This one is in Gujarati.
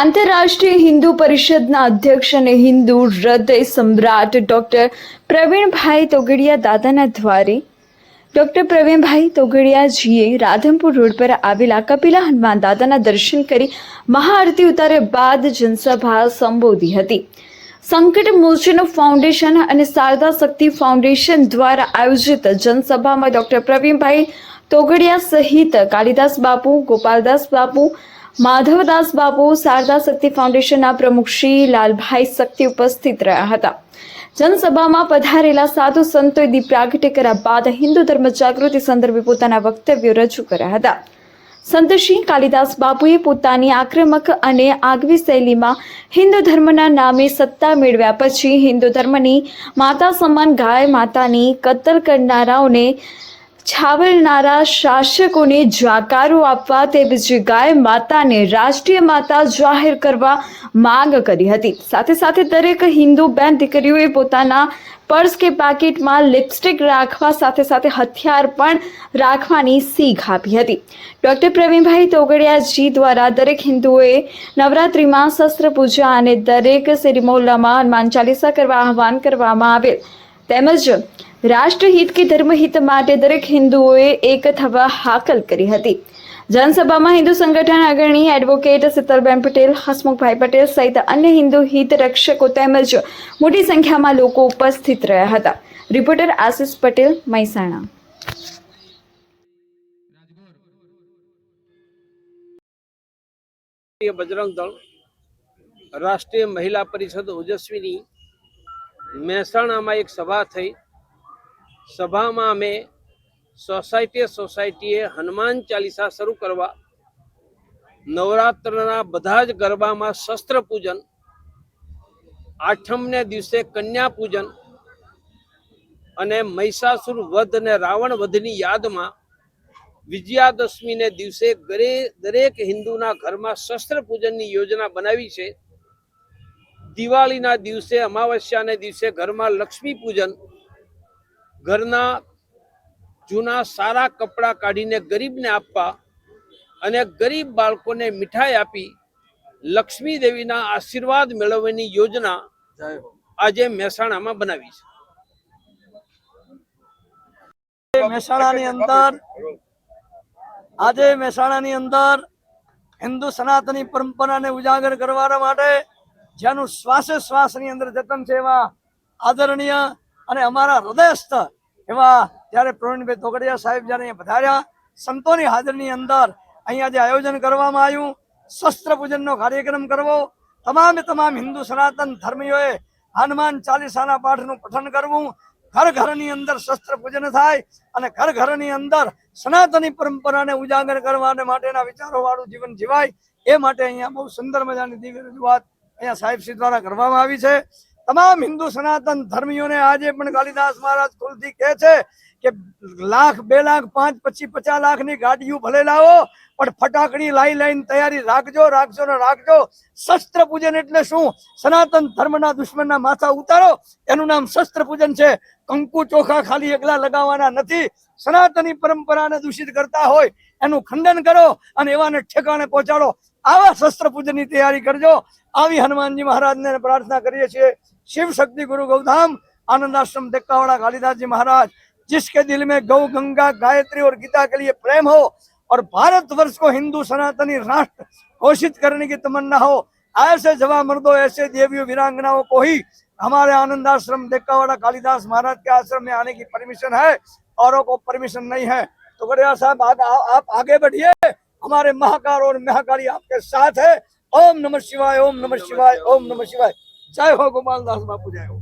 આંતરરાષ્ટ્રીય હિન્દુ પરિષદના અધ્યક્ષ અને હિન્દુ હૃદય સમ્રાટ ડૉક્ટર પ્રવીણભાઈ તોગડિયા દાદાના દ્વારે. ડૉક્ટર પ્રવીણભાઈ તોગડિયાજીએ રાધનપુર રોડ પર આવેલા કપિલા હનુમાન દાદાના દર્શન કરી મહાઆરતી ઉતાર્યા બાદ જનસભા સંબોધી હતી. સંકટ મોચન ફાઉન્ડેશન અને શારદા શક્તિ ફાઉન્ડેશન દ્વારા આયોજિત જનસભામાં ડૉક્ટર પ્રવીણભાઈ તોગડિયા સહિત કાલિદાસ બાપુ, ગોપાલદાસ બાપુ માધવદાસ બાપુ શારદા શક્તિ ફાઉન્ડેશનના પ્રમુખ શ્રી લાલભાઈ શક્તિ ઉપસ્થિત રહ્યા હતા. જનસભામાં પધારેલા સાધુ સંતોએ દીપ પ્રાગટ્ય કર્યા બાદ હિન્દુ ધર્મ જાગૃતિ સંદર્ભે પોતાના વક્તવ્યો રજૂ કર્યા હતા. સંતશ્રી કાલિદાસ બાપુએ પોતાની આક્રમક અને આગવી શૈલીમાં હિન્દુ ધર્મના નામે સત્તા મેળવ્યા પછી હિન્દુ ધર્મની માતા સમાન ગાય માતાની કત્તલ કરનારાઓને છાવરનારા શાસકોને જાકારો આપવા તેમજ ગાય માતાને રાષ્ટ્રીય માતા જાહેર કરવા માંગ કરી હતી. સાથે સાથે દરેક હિન્દુ બેન દીકરીઓએ પોતાના પર્સ કે પાકીટમાં લિપસ્ટિક રાખવા સાથે સાથે હથિયાર પણ રાખવાની શીખ આપી હતી. ડૉક્ટર પ્રવીણભાઈ તોગડિયાજી દ્વારા દરેક હિન્દુઓએ નવરાત્રિમાં શસ્ત્ર પૂજા અને દરેક શેરી હનુમાન ચાલીસા કરવા આહવાન કરવામાં આવેલ. તેમજ રાષ્ટ્રહિત કે ધર્મહિત માટે દરેક હિન્દુઓએ એક થવા હાકલ કરી હતી. જનસભામાં હિન્દુ સંગઠન અગ્રણી એડવોકેટ શીતલબેન પટેલ, હસમુખભાઈ પટેલ સહિત અન્ય હિન્દુ હિત રક્ષકો તેમજ મોટી સંખ્યામાં લોકો ઉપસ્થિત રહ્યા હતા. રિપોર્ટર આશિષ પટેલ, મહેસાણા. બજરંગ દળ, રાષ્ટ્રીય મહિલા પરિષદ ઓજસ્વીની મહેસાણામાં એક સભા થઈ. સભામાં અમે સોસાયટીએ સોસાયટીએ હનુમાન ચાલીસા શરૂ કરવા, નવરાત્રના બધા જ ગરબામાં શસ્ત્ર પૂજન, આઠમને દિવસે કન્યા પૂજન અને મહિષાસુર વધ અને રાવણ વધની યાદમાં વિજયાદશમીને દિવસે દરેક હિન્દુના ઘરમાં શસ્ત્ર પૂજનની યોજના બનાવી છે. દિવાળીના દિવસે અમાવસ્યાને દિવસે ઘરમાં લક્ષ્મી પૂજન ઘરના જૂના સારા કપડાં કાઢીને ગરીબને આપવા અને ગરીબ બાળકોને મીઠાઈ આપી લક્ષ્મી દેવીના આશીર્વાદ મેળવવાની યોજના આજે મહેસાણામાં બનાવી છે. મહેસાણાની અંદર આજે મહેસાણાની અંદર હિન્દુ સનાતની પરંપરાને ઉજાગર કરવા માટે જેનું શ્વાસે શ્વાસની અંદર જતન છે એવા આદરણીય અને અમારા હૃદયસ્થ એવા જ્યારે પ્રવીણભાઈ તોગડિયા સાહેબ જ્યારે અહીંયા પધાર્યા, સંતોની હાજરની અંદર અહીંયા જે આયોજન કરવામાં આવ્યું, શસ્ત્ર પૂજનનો કાર્યક્રમ કરવો, તમામે તમામ હિન્દુ સનાતન ધર્મીઓએ હનુમાન ચાલીસાના પાઠનું પઠન કરવું, ઘર ઘરની અંદર શસ્ત્ર પૂજન થાય અને ઘર ઘરની અંદર સનાતની પરંપરાને ઉજાગર કરવા માટેના વિચારો વાળું જીવન જીવાય, એ માટે અહીંયા બહુ સુંદર મજાની દિવ્ય રજૂઆત અહીંયા સાહેબશ્રી દ્વારા કરવામાં આવી છે. તમામ હિન્દુ સનાતન ધર્મીઓને આજે પણ કાલિદાસ મહારાજ ખુલથી કહે છે કે લાખ, બે લાખ, પાંચ પછી પચાસ લાખની ગાડીઓ ભલે લાવો, પણ ફટાકડી લાઈ લાઈન તૈયારી રાખજો રાખજો ને રાખજો. શસ્ત્ર પૂજન એટલે શું? સનાતન ધર્મના દુશ્મનના માથા ઉતારો. એનું નામ શસ્ત્ર પૂજન છે. કંકુ ચોખા ખાલી એકલા લગાવવાના નથી. સનાતની પરંપરાને દૂષિત કરતા હોય એનું ખંડન કરો અને એવાને ઠેકાણે પહોંચાડો. આવા શસ્ત્ર પૂજનની તૈયારી કરજો. આવી હનુમાનજી મહારાજને પ્રાર્થના કરીએ છીએ शिव शक्ति गुरु गौधाम आनंद आश्रम देखावाड़ा कालिदास जी महाराज जिसके दिल में गौ गंगा गायत्री और गीता के लिए प्रेम हो और भारत वर्ष को हिंदू सनातनी राष्ट्र घोषित करने की तमन्ना हो ऐसे जवा मर्दों ऐसे देवियों वीरांगनाओं को ही हमारे आनंद आश्रम देखावाड़ा कालिदास महाराज के आश्रम में आने की परमिशन है औरों को परमिशन नहीं है तो गड़िया साहब आग, आ, आप आगे बढ़िए हमारे महाकार और महाकाली आपके साथ है ઓમ નમઃ શિવાય, ઓમ નમઃ શિવાય, ઓમ નમઃ શિવાય. જય હો ગોપાલદાસ બાપુ, જય હો.